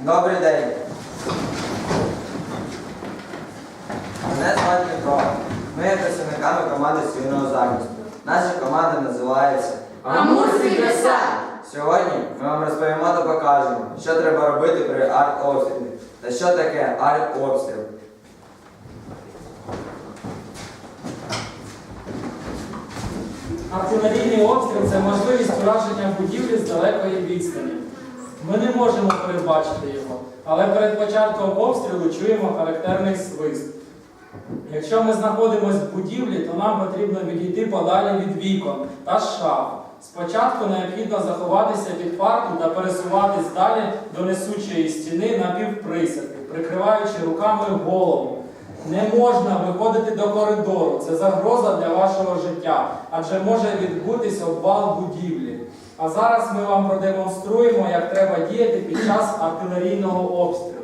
Добрий день. Мене звати Дмитро. Ми є працівниками команди цивільного захисту. Наша команда називається. Амурський десант. Сьогодні ми вам розповімо та покажемо, що треба робити при арт-обстрілі та що таке арт-обстріл. Артилерійний обстріл це можливість ураження будівлі з далекої відстані. Ми не можемо передбачити його, але перед початком обстрілу чуємо характерний свист. Якщо ми знаходимося в будівлі, то нам потрібно відійти подалі від вікон та шаф. Спочатку необхідно заховатися від фарту та пересуватись далі до несучої стіни на напівприсядки, прикриваючи руками голову. Не можна виходити до коридору, це загроза для вашого життя, адже може відбутися обвал будівлі. А зараз ми вам продемонструємо, як треба діяти під час артилерійного обстрілу.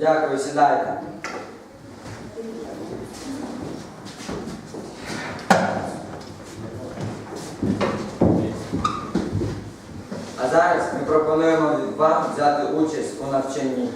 Дякую, сідайте. А зараз ми пропонуємо вам взяти участь у навчанні.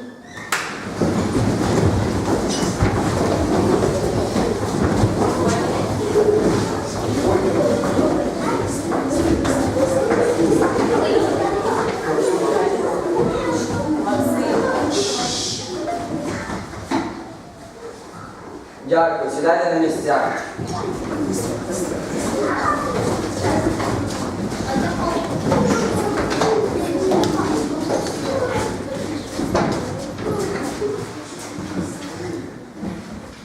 Дякую, сідайте на місця.